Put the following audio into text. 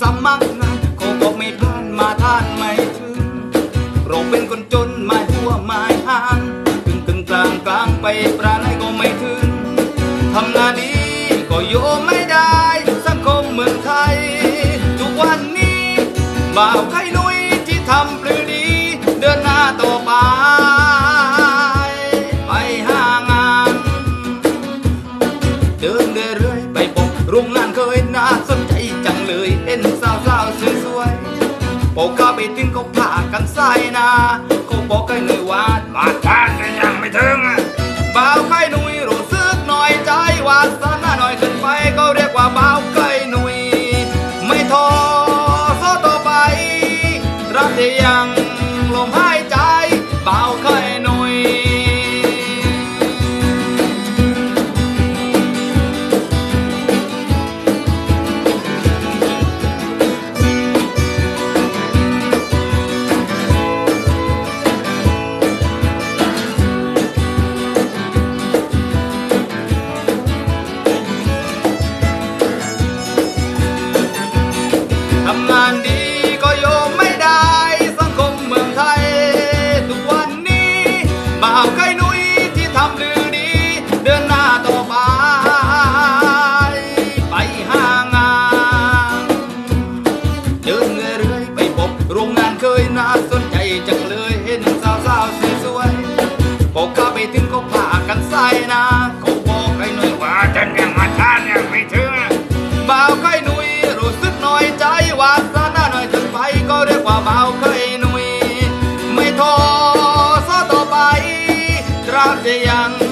สมัครงานเขาบอกไม่ผ่านมาท่านไม่ถึงเราเป็นคนจนมาหัวไม้ห่างกึ่งกึ่งกลางกลางไปปราณไหนก็ไม่ถึงทำงานดีก็โยไม่ได้ สังคมเมืองไทย ทุกวันนี้บ่าวไข่นุยที่ทำปลือดี เดินหน้าต่อไป ๆพอเข้าไปถึงเขาพากันใส่นาเขาบอกให้หน่ยว่ามาทานกันยังไม่ถึงอะบ่าวไข่หนุยรู้สึกหน่อยใจว่าสนาหน่อยขึ้นไปก็เรียกว่าบ่าวไข่หนุยไม่ท้อสู้ต่อไปรักที่ยัง บ่าวไก่นุยที่ทำลือดี เดินหน้าต่อไป ไปหางานเดินเรื่อยไปพบโรงงานเคยน่าสนใจจังเลยเห็นสาวๆสวยๆพอเข้าไปถึงเขาพากันใส่นาเขาบอกให้หน่อยว่าจะยังมาทานยังไม่ถึงบ่าวไข่หนุยรู้สึกน้อยใจว่าสานาหน่อยถึงไปก็เรียกว่าบ่าวไข่ ต